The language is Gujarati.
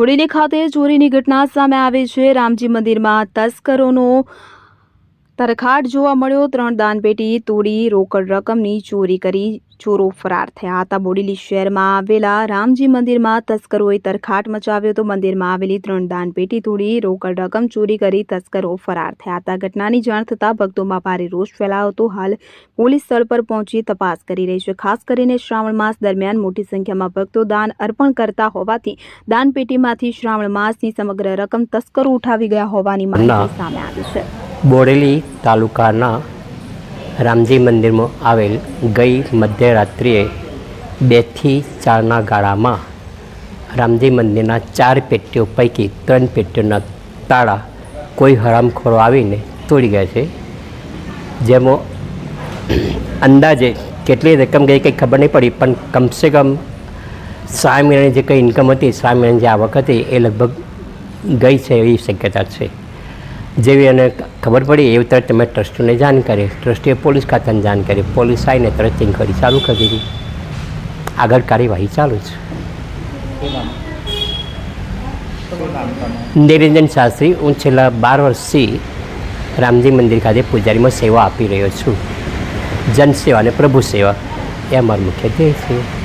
બોડેલી ખાતે ચોરીની ઘટના સામે આવી છે. રામજી મંદિરમાં તસ્કરોનો તરખાટ જોવા મળ્યો. ત્રણ દાનપેટી તોડી રોકડ રકમની ચોરી કરી ચોરો ફરાર થયા હતા. બોડેલી શહેરમાં આવેલા રામજી મંદિરમાં તસ્કરોએ તરખાટ મચાવ્યો તો મંદિરમાં આવેલી ત્રણ દાનપેટી તોડી રોકડ રકમ ચોરી કરી તસ્કરો ફરાર થયા હતા. ઘટનાની જાણ થતાં ભક્તોમાં ભારે રોષ ફેલાયો હતો. હાલ પોલીસ સ્થળ પર પહોંચી તપાસ કરી રહી છે. ખાસ કરીને શ્રાવણ માસ દરમિયાન મોટી સંખ્યામાં ભક્તો દાન અર્પણ કરતા હોવાથી દાનપેટીમાંથી શ્રાવણ માસની સમગ્ર રકમ તસ્કરો ઉઠાવી ગયા હોવાની માહિતી સામે આવી છે. બોડેલી તાલુકાના રામજી મંદિરમાં આવેલ ગઈ મધ્યરાત્રિએ બેથી ચારના ગાળામાં રામજી મંદિરના ચાર પેટીઓ પૈકી ત્રણ પેટીઓના તાળા કોઈ હરામખોરો આવીને તોડી ગયા છે. જેમાં અંદાજે કેટલી રકમ ગઈ કંઈ ખબર નહીં પડી, પણ કમસે કમ સા મહિનાની જે કંઈ ઇન્કમ હતી સા મહિનાની જે આવક હતી, એ લગભગ ગઈ છે એવી શક્યતા છે. જેવી એને ખબર પડી એવી તરત તમે ટ્રસ્ટીને જાણ કરી. ટ્રસ્ટીએ પોલીસ ખાતાને જાણ કરી. પોલીસ આવીને તરત ઇન્કવાયરી ચાલુ કરી દીધી. આગળ કાર્યવાહી ચાલુ છે. નિરંજન શાસ્ત્રી, હું છેલ્લા બાર વર્ષથી રામજી મંદિર ખાતે પૂજારીમાં સેવા આપી રહ્યો છું. જનસેવા અને પ્રભુ સેવા. એ અમારું મુખ્ય ધ્યેય છે.